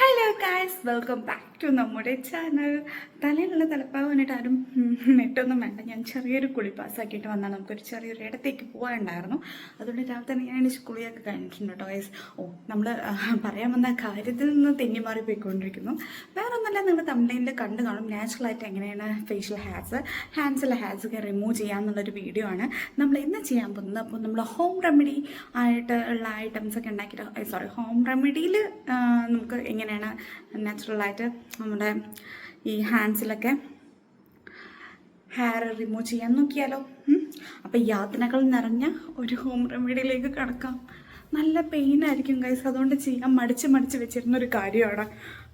Hello guys welcome back to നമ്മുടെ channel തലയിലുള്ള തലപ്പാവാനായിട്ട് ആരും നെട്ടൊന്നും വേണ്ട. ഞാൻ ചെറിയൊരു കുളി പാസ്സാക്കിയിട്ട് വന്നാൽ നമുക്കൊരു ചെറിയൊരു ഇടത്തേക്ക് പോകാനുണ്ടായിരുന്നു. അതുകൊണ്ട് രാവിലെ തന്നെ ഞാൻ എനിക്ക് കുളിയൊക്കെ കഴിഞ്ഞിട്ടുണ്ട് ഗൈസ് ഓ നമ്മൾ പറയാൻ വന്ന കാര്യത്തിൽ നിന്ന് തെന്നി മാറി പോയിക്കൊണ്ടിരിക്കുന്നു. വേറെ ഒന്നല്ല നിങ്ങൾ തമിഴിൽ കണ്ടു കാണും. നാച്ചുറലായിട്ട് എങ്ങനെയാണ് ഫേഷ്യൽ ഹാർസ് ഹാൻഡ്സിലെ ഹാർസ് ഒക്കെ റിമൂവ് ചെയ്യാമെന്നുള്ളൊരു വീഡിയോ ആണ്. നമ്മൾ ഇന്ന് ചെയ്യാൻ പോകുന്നത്. അപ്പോൾ നമ്മൾ ഹോം റെമഡി ആയിട്ട് ഉള്ള ഐറ്റംസ് ഒക്കെ ഉണ്ടാക്കിയിട്ട് സോറി ഹോം റെമഡിയിൽ നമുക്ക് എങ്ങനെയാണ് നാച്ചുറലായിട്ട് നമ്മുടെ ഈ ഹാൻഡ്സിലൊക്കെ ഹെയർ റിമൂവ് ചെയ്യാൻ നോക്കിയാലോ? അപ്പം അപ്പോൾ യാതനകൾ നിറഞ്ഞ ഒരു ഹോം റെമഡിയിലേക്ക് കടക്കാം. നല്ല പെയിൻ ആയിരിക്കും ഗൈസ് അതുകൊണ്ട് ചെയ്യാൻ മടിച്ച് മടിച്ച് വെച്ചിരുന്ന ഒരു കാര്യമാണ്.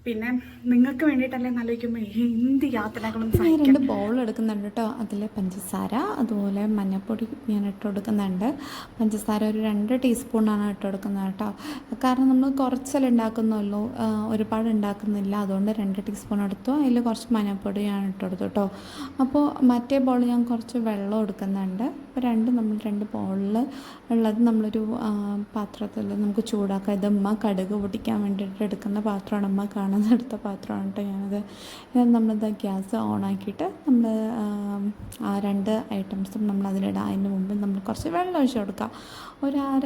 പിന്നെ നിങ്ങൾക്ക് വേണ്ടിയിട്ടല്ലേ ആലോചിക്കുമ്പോൾ എന്ത് യാത്രകളും ഞാൻ രണ്ട് ബൗൾ എടുക്കുന്നുണ്ട് കേട്ടോ അതിൽ പഞ്ചസാര അതുപോലെ മഞ്ഞപ്പൊടി ഞാൻ ഇട്ട് കൊടുക്കുന്നുണ്ട്. പഞ്ചസാര ഒരു രണ്ട് ടീസ്പൂണാണ് ഇട്ട് കൊടുക്കുന്നത് കേട്ടോ കാരണം നമ്മൾ കുറച്ചല്ലേ ഉണ്ടാക്കുന്നുള്ളൂ. ഒരുപാട് ഉണ്ടാക്കുന്നില്ല. അതുകൊണ്ട് രണ്ട് ടീസ്പൂൺ എടുത്തു. അതിൽ കുറച്ച് മഞ്ഞൾപ്പൊടി ഞാൻ ഇട്ട് കൊടുത്തു കേട്ടോ അപ്പോൾ മറ്റേ ബൗൾ ഞാൻ കുറച്ച് വെള്ളം എടുക്കുന്നുണ്ട്. അപ്പോൾ രണ്ട് നമ്മൾ രണ്ട് ബൗളിൽ ഉള്ളത് നമ്മളൊരു പാത്രത്തിൽ നമുക്ക് ചൂടാക്കാം. ഇത് ഉമ്മ കടുക് പൊട്ടിക്കാൻ വേണ്ടിയിട്ട് എടുക്കുന്ന പാത്രമാണ് ഉമ്മ കാണുന്ന എടുത്ത പാത്രമാണ് കേട്ടോ ഞാനത്. ഇത് നമ്മളിത് ഗ്യാസ് ഓണാക്കിയിട്ട് നമ്മൾ ആ രണ്ട് ഐറ്റംസും നമ്മൾ അതിലിടാം അതിന് മുമ്പ് നമ്മൾ കുറച്ച് വെള്ളം ഒഴിച്ച് കൊടുക്കുക ഒരു അര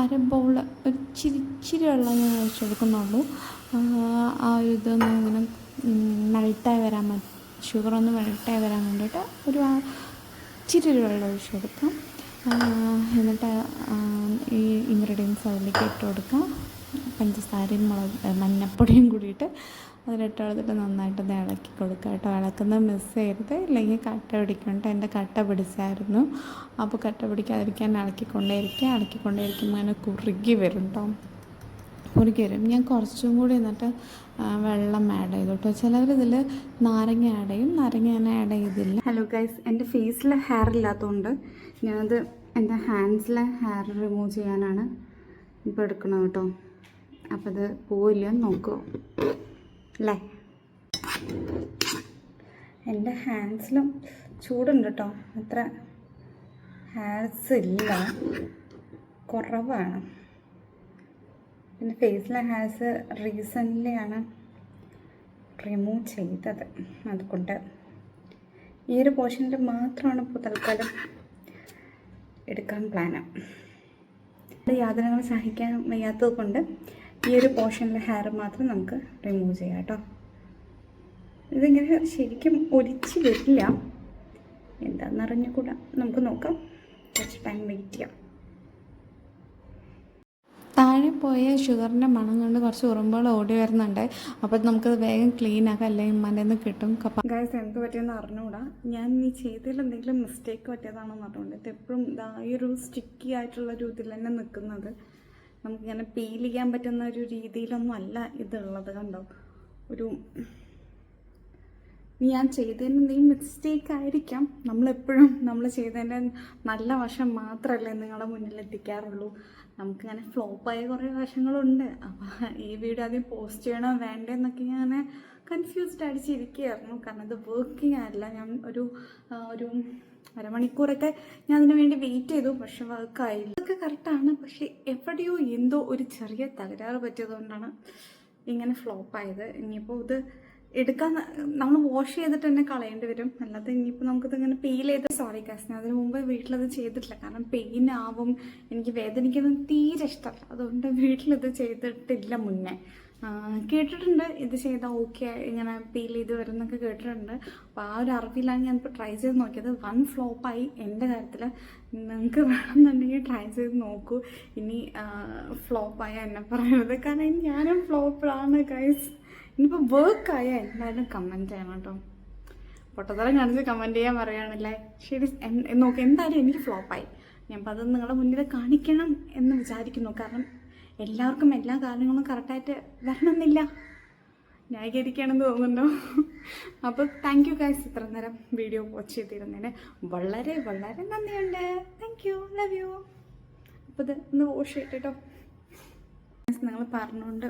അര ബൗൾ ഒരു ചിരിച്ചിരി വെള്ളം ഞാൻ ഒഴിച്ച് കൊടുക്കുന്നുള്ളൂ. ആ, ഒരു ഇതൊന്നും ഇങ്ങനെ മെൽട്ടായി വരാൻ ഷുഗർ ഒന്ന് മെൽട്ടായി വരാൻ വേണ്ടിയിട്ട് ഒരു ഇച്ചിരി വെള്ളം ഒഴിച്ച് കൊടുക്കാം. എന്നിട്ട് ഈ ഇൻഗ്രീഡിയൻസ് അതിലേക്ക് ഇട്ട് കൊടുക്കാം. പഞ്ചസാരയും മുളക് മഞ്ഞപ്പൊടിയും കൂടിയിട്ട് അതിലിട്ട് കൊടുത്തിട്ട് നന്നായിട്ട് ഇത് ഇളക്കി കൊടുക്കുക കേട്ടോ. ഇളക്കുന്നത് മിസ് ചെയ്യരുത്. ഇല്ലെങ്കിൽ കട്ട പിടിക്കണ്ട. എന്റെ കട്ട പിടിച്ചായിരുന്നു. അപ്പോൾ കട്ട പിടിക്കാതിരിക്കാൻ ഇളക്കിക്കൊണ്ടേയിരിക്കുക. ഇളക്കിക്കൊണ്ടേയിരിക്കുമ്പോൾ അങ്ങനെ കുറുകി വരും കേട്ടോ കുറുകി വരും. ഞാൻ കുറച്ചും കൂടി എന്നിട്ട് വെള്ളം ആഡ് ചെയ്തു കേട്ടോ ചിലവർ ഇതിൽ നാരങ്ങ ആഡ് ചെയ്യും. നാരങ്ങ ഞാൻ ആഡ് ചെയ്തില്ല. ഹലോ ഗൈസ് എന്റെ ഫേസിൽ ഹെയർ ഇല്ലാത്തതുകൊണ്ട് ഞാനത് എന്റെ ഹാൻഡ്സിലെ ഹെയർ റിമൂവ് ചെയ്യാനാണ് ഇപ്പോൾ എടുക്കുന്നത് കേട്ടോ അപ്പോൾ അത് പോവില്ല നോക്കൂ. അല്ലേ? എന്റെ ഹാൻഡ്സിലും ചൂടുണ്ട് കേട്ടോ അത്ര ഹാൻഡ്സ് ഇല്ല കുറവാണ്. പിന്നെ ഫേസിലെ ഹാൻഡ്സ് റീസന്റ്ലിയാണ് റിമൂവ് ചെയ്തത് അതുകൊണ്ട്. ഈ ഒരു പോർഷനിൽ മാത്രമാണ് ഇപ്പോൾ തൽക്കാലം എടുക്കാൻ പ്ലാന്. യാതനകൾ സഹിക്കാൻ വയ്യാത്തത് കൊണ്ട് ഈ ഒരു പോർഷനിലെ ഹെയർ മാത്രം നമുക്ക് റിമൂവ് ചെയ്യാം കേട്ടോ. ഇതിങ്ങനെ ശരിക്കും ഒലിച്ച് വരില്ല. എന്താന്നറിഞ്ഞുകൂടാ. നമുക്ക് നോക്കാം. കുറച്ച് ടൈം വെയിറ്റ് ചെയ്യാം. താഴെ പോയ ഷുഗറിന്റെ മണം കൊണ്ട് കുറച്ച് ഉറുമ്പുകൾ ഓടി വരുന്നുണ്ട്. അപ്പോൾ നമുക്കത് വേഗം ക്ലീൻ ആക്കാം. അല്ലെങ്കിൽ ഉമ്മാന്റെ നിന്ന് കിട്ടും. കപ്പ ഗായ്സ് എന്ത് പറ്റിയെന്ന് അറിഞ്ഞുകൂടാ. ഞാൻ ഈ ചെയ്തതിൽ എന്തെങ്കിലും മിസ്റ്റേക്ക് പറ്റിയതാണോ എന്ന് അറിഞ്ഞുകൊണ്ട് ഇത് എപ്പോഴും ഈ ഒരു സ്റ്റിക്കി ആയിട്ടുള്ള ഒരു ഇതിൽ തന്നെ നിൽക്കുന്നത്. നമുക്കിങ്ങനെ പീൽ ചെയ്യാൻ പറ്റുന്ന ഒരു രീതിയിലൊന്നും അല്ല ഇതുള്ളത് കണ്ടോ? ഒരു ഞാൻ ചെയ്തതിന് എന്തെങ്കിലും മിസ്റ്റേക്ക് ആയിരിക്കാം. നമ്മളെപ്പോഴും നമ്മൾ ചെയ്തതിന്റെ നല്ല വശം മാത്രമല്ലേ നിങ്ങളുടെ മുന്നിൽ എത്തിക്കാറുള്ളൂ നമുക്കിങ്ങനെ ഫ്ലോപ്പായ കുറേ വശങ്ങളുണ്ട്. അപ്പോൾ ഈ വീഡിയോ ആദ്യം പോസ്റ്റ് ചെയ്യണോ വേണ്ടെന്നൊക്കെ ഞാൻ കൺഫ്യൂസ്ഡ് അടിച്ചിരിക്കുകയായിരുന്നു കാരണം ഇത് വർക്കിംഗ് ആയില്ല ഞാൻ ഒരു ഒരു അരമണിക്കൂറൊക്കെ ഞാൻ അതിനു വേണ്ടി വെയിറ്റ് ചെയ്തു പക്ഷെ വർക്കായില്ല ഇതൊക്കെ കറക്റ്റാണ് പക്ഷെ എവിടെയോ എന്തോ ഒരു ചെറിയ തകരാറ് പറ്റിയതുകൊണ്ടാണ് ഇങ്ങനെ ഫ്ലോപ്പായത് ഇനിയിപ്പോൾ ഇത് എടുക്കാൻ നമ്മൾ വാഷ് ചെയ്തിട്ട് തന്നെ കളയേണ്ടി വരും. അല്ലാതെ ഇനിയിപ്പോൾ നമുക്കിത് ഇങ്ങനെ പെയിൽ ചെയ്ത് സോറി കാസ് ഞാൻ അതിന് മുമ്പ് വീട്ടിലത് ചെയ്തിട്ടില്ല. കാരണം പെയിൻ ആവും എനിക്ക് വേദനിക്കുന്നത് തീരെ ഇഷ്ടമല്ല അതുകൊണ്ട് വീട്ടിലത് ചെയ്തിട്ടില്ല മുന്നേ. കേട്ടിട്ടുണ്ട്. ഇത് ചെയ്താൽ ഓക്കെ ഇങ്ങനെ പീൽ ചെയ്ത് വരുന്നൊക്കെ കേട്ടിട്ടുണ്ട്. അപ്പോൾ ആ ഒരു അറിവിലാണ് ഞാനിപ്പോൾ ട്രൈ ചെയ്ത് നോക്കിയത്. വൺ ഫ്ലോപ്പായി എന്റെ കാര്യത്തിൽ നിങ്ങൾക്ക് വേണമെന്നുണ്ടെങ്കിൽ ട്രൈ ചെയ്ത് നോക്കൂ. ഇനി ഫ്ലോപ്പായ എന്നെ പറയരുത് കാരണം ഞാനും ഫ്ലോപ്പിലാണ് ഗൈസ് ഇനിയിപ്പോൾ വർക്കായ എന്തായാലും കമന്റ് ചെയ്യണം കേട്ടോ. പൊട്ടത്തരം കാണിച്ച് കമന്റ് ചെയ്യാൻ പറയുകയാണല്ലേ. ശരി നോക്ക് എന്തായാലും എനിക്ക് ഫ്ലോപ്പായി ഞാൻ അപ്പോൾ അത് നിങ്ങളുടെ മുന്നിൽ കാണിക്കണം എന്ന് വിചാരിക്കുന്നു. കാരണം എല്ലാവർക്കും എല്ലാ കാര്യങ്ങളും കറക്റ്റായിട്ട് വരണമെന്നില്ല. ന്യായീകരിക്കുകയാണെന്ന് തോന്നുന്നു. അപ്പോൾ താങ്ക് യു ഗൈസ് ഇത്ര നേരം വീഡിയോ വാച്ച് ചെയ്തിരുന്നതിന്. വളരെ വളരെ നന്ദിയുണ്ട്. താങ്ക് യു ലവ് യു അപ്പോൾ ഇത് ഒന്ന് വാഷ് ചെയ്തിട്ടോ. നിങ്ങൾ പറഞ്ഞുകൊണ്ട്